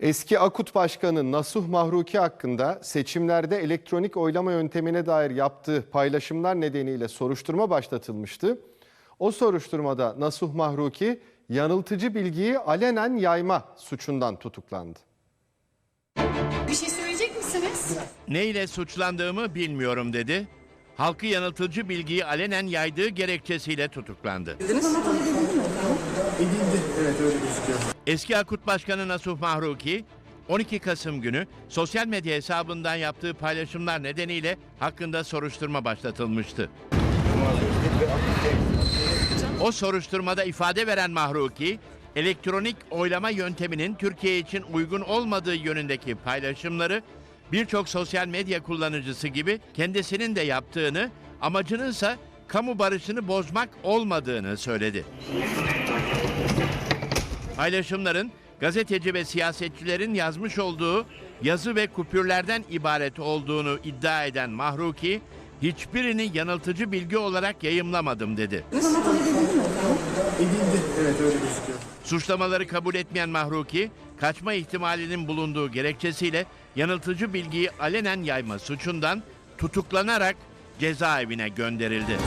Eski Akut Başkanı Nasuh Mahruki hakkında seçimlerde elektronik oylama yöntemine dair yaptığı paylaşımlar nedeniyle soruşturma başlatılmıştı. O soruşturmada Nasuh Mahruki yanıltıcı bilgiyi alenen yayma suçundan tutuklandı. Bir şey söyleyecek misiniz? Neyle suçlandığımı bilmiyorum dedi. Halkı yanıltıcı bilgiyi alenen yaydığı gerekçesiyle tutuklandı. Eski Akut Başkanı Nasuh Mahruki 12 Kasım günü sosyal medya hesabından yaptığı paylaşımlar nedeniyle hakkında soruşturma başlatılmıştı. O soruşturmada ifade veren Mahruki, elektronik oylama yönteminin Türkiye için uygun olmadığı yönündeki paylaşımları birçok sosyal medya kullanıcısı gibi kendisinin de yaptığını, amacının ise kamu barışını bozmak olmadığını söyledi. Paylaşımların gazeteci ve siyasetçilerin yazmış olduğu yazı ve kupürlerden ibaret olduğunu iddia eden Mahruki, hiçbirini yanıltıcı bilgi olarak yayımlamadım dedi. Suçlamaları kabul etmeyen Mahruki, kaçma ihtimalinin bulunduğu gerekçesiyle yanıltıcı bilgiyi alenen yayma suçundan tutuklanarak cezaevine gönderildi.